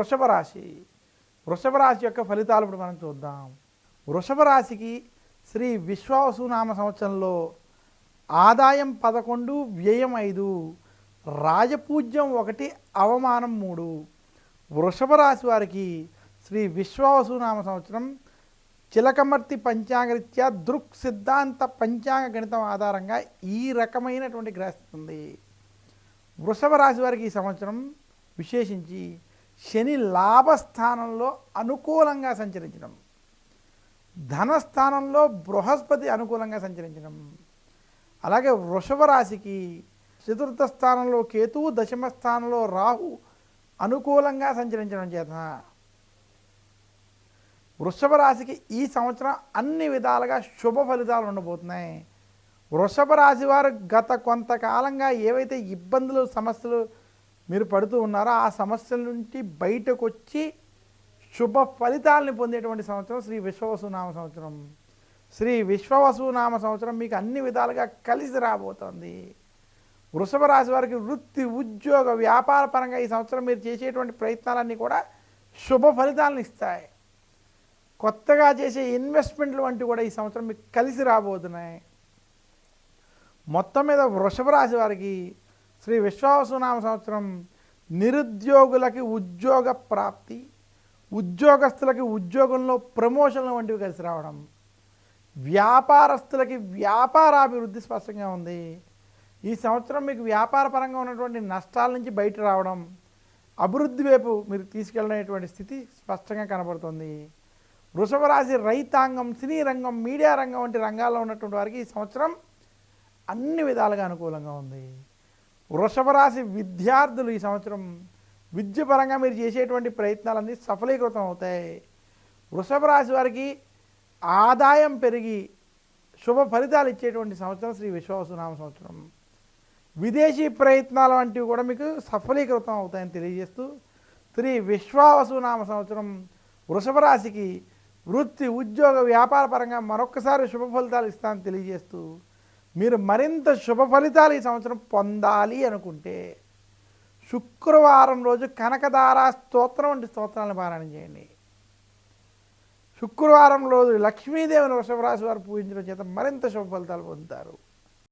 వృషభ రాశి వృషభ రాశి యొక్క ఫలితాలు ఇప్పుడు మనం చూద్దాం. వృషభ రాశికి శ్రీ విశ్వావసునామ సంవత్సరంలో ఆదాయం పదకొండు వ్యయం ఐదు రాజపూజ్యం ఒకటి అవమానం మూడు. వృషభ రాశి వారికి శ్రీ విశ్వావసునామ సంవత్సరం చిలకమర్తి పంచాంగరీత్యా దృక్ సిద్ధాంత పంచాంగ గణితం ఆధారంగా ఈ రకమైనటువంటి గ్రహిస్తుంది వృషభ రాశి వారికి ఈ సంవత్సరం విశేషించి శని లాభస్థానంలో అనుకూలంగా సంచరించడం. ధనస్థానంలో బృహస్పతి అనుకూలంగా సంచరించడం. అలాగే వృషభ రాశికి చతుర్థ స్థానంలో కేతువు దశమ స్థానంలో రాహు అనుకూలంగా సంచరించడం చేత వృషభ రాశికి ఈ సంవత్సరం అన్ని విధాలుగా శుభ ఫలితాలు ఉండబోతున్నాయి. వృషభ రాశి వారు గత కొంతకాలంగా ఏవైతే ఇబ్బందులు సమస్యలు మీరు పడుతూ ఉన్నారో? ఆ సమస్యల నుంచి బయటకు వచ్చి శుభ ఫలితాలని పొందేటువంటి సంవత్సరం శ్రీ విశ్వవసునామ సంవత్సరం. శ్రీ విశ్వవసునామ సంవత్సరం మీకు అన్ని విధాలుగా కలిసి రాబోతోంది. వృషభ రాశి వారికి వృత్తి ఉద్యోగ వ్యాపార పరంగా ఈ సంవత్సరం మీరు చేసేటువంటి ప్రయత్నాలన్నీ కూడా శుభ ఫలితాలను ఇస్తాయి. కొత్తగా చేసే ఇన్వెస్ట్మెంట్లు వంటివి కూడా ఈ సంవత్సరం మీకు కలిసి రాబోతున్నాయి. మొత్తం మీద వృషభ రాశి వారికి శ్రీ విశ్వావసునామ సంవత్సరం నిరుద్యోగులకి ఉద్యోగ ప్రాప్తి ఉద్యోగస్తులకి ఉద్యోగంలో ప్రమోషన్లు వంటివి కలిసి రావడం వ్యాపారస్తులకి వ్యాపారాభివృద్ధి స్పష్టంగా ఉంది. ఈ సంవత్సరం మీకు వ్యాపారపరంగా ఉన్నటువంటి నష్టాల నుంచి బయట రావడం అభివృద్ధి వైపు మీరు తీసుకెళ్ళినటువంటి స్థితి స్పష్టంగా కనబడుతుంది. వృషభ రాశి రైతాంగం సినీ రంగం మీడియా రంగం వంటి రంగాల్లో ఉన్నటువంటి వారికి ఈ సంవత్సరం అన్ని విధాలుగా అనుకూలంగా ఉంది. వృషభరాశి విద్యార్థులు ఈ సంవత్సరం విద్యపరంగా మీరు చేసేటువంటి ప్రయత్నాలన్నీ సఫలీకృతం అవుతాయి. వృషభ రాశి వారికి ఆదాయం పెరిగి శుభ ఫలితాలు ఇచ్చేటువంటి సంవత్సరం శ్రీ విశ్వావసునామ సంవత్సరం. విదేశీ ప్రయత్నాలు వంటివి కూడా మీకు సఫలీకృతం అవుతాయని తెలియజేస్తూ శ్రీ విశ్వావసునామ సంవత్సరం వృషభ రాశికి వృత్తి ఉద్యోగ వ్యాపార పరంగా మరొకసారి శుభ ఫలితాలు ఇస్తానని తెలియజేస్తూ మీరు మరింత శుభ ఫలితాలు ఈ సంవత్సరం పొందాలి అనుకుంటే శుక్రవారం రోజు కనకదార స్తోత్రం వంటి స్తోత్రాలను పారాయణ చేయండి. శుక్రవారం రోజు లక్ష్మీదేవిని వృషభరాశి వారు పూజించడం చేత మరింత శుభ ఫలితాలు పొందుతారు.